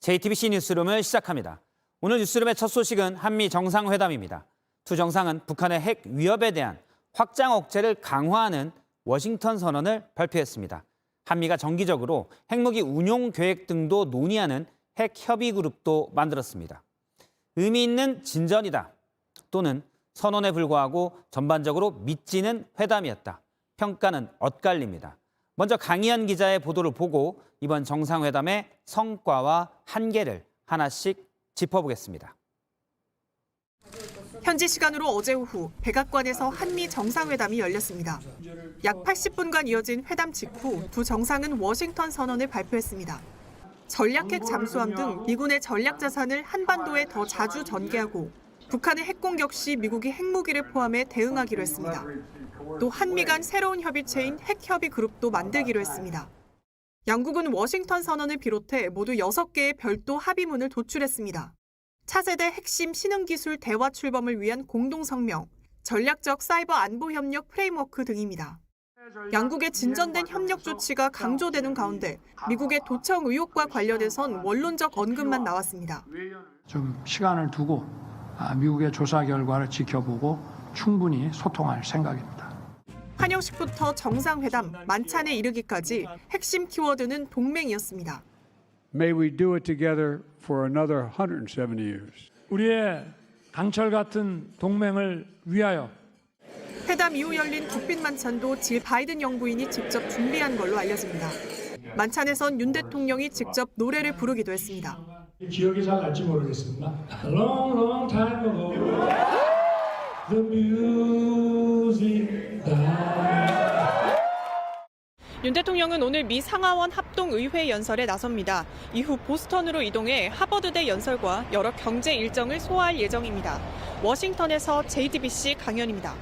JTBC 뉴스룸을 시작합니다. 오늘 뉴스룸의 첫 소식은 한미 정상회담입니다. 두 정상은 북한의 핵 위협에 대한 확장 억제를 강화하는 워싱턴 선언을 발표했습니다. 한미가 정기적으로 핵무기 운용 계획 등도 논의하는 핵 협의 그룹도 만들었습니다. 의미 있는 진전이다. 또는 선언에 불과하고 전반적으로 믿지는 회담이었다. 평가는 엇갈립니다. 먼저 강희연 기자의 보도를 보고 이번 정상회담의 성과와 한계를 하나씩 짚어보겠습니다. 현지 시간으로 어제 오후 백악관에서 한미 정상회담이 열렸습니다. 약 80분간 이어진 회담 직후 두 정상은 워싱턴 선언을 발표했습니다. 전략핵 잠수함 등 미군의 전략 자산을 한반도에 더 자주 전개하고 북한의 핵 공격 시 미국이 핵무기를 포함해 대응하기로 했습니다. 또 한미 간 새로운 협의체인 핵협의 그룹도 만들기로 했습니다. 양국은 워싱턴 선언을 비롯해 모두 6개의 별도 합의문을 도출했습니다. 차세대 핵심 신흥기술 대화 출범을 위한 공동성명, 전략적 사이버 안보 협력 프레임워크 등입니다. 양국의 진전된 협력 조치가 강조되는 가운데 미국의 도청 의혹과 관련해선 원론적 언급만 나왔습니다. 좀 시간을 두고 아, 미국의 조사 결과를 지켜보고 충분히 소통할 생각입니다. 환영식부터 정상회담, 만찬에 이르기까지 핵심 키워드는 동맹이었습니다. May we do it together for another 170 years. 우리의 강철 같은 동맹을 위하여 회담 이후 열린 국빈 만찬도 질 바이든 영부인이 직접 준비한 걸로 알려집니다. 만찬에선 윤 대통령이 직접 노래를 부르기도 했습니다. 기억이 잘 날지 모르겠습니다. Long, long time ago, the music died. 윤 대통령은 오늘 미 상하원 합동의회 연설에 나섭니다. 이후 보스턴으로 이동해 하버드대 연설과 여러 경제 일정을 소화할 예정입니다. 워싱턴에서 JTBC 강연입니다.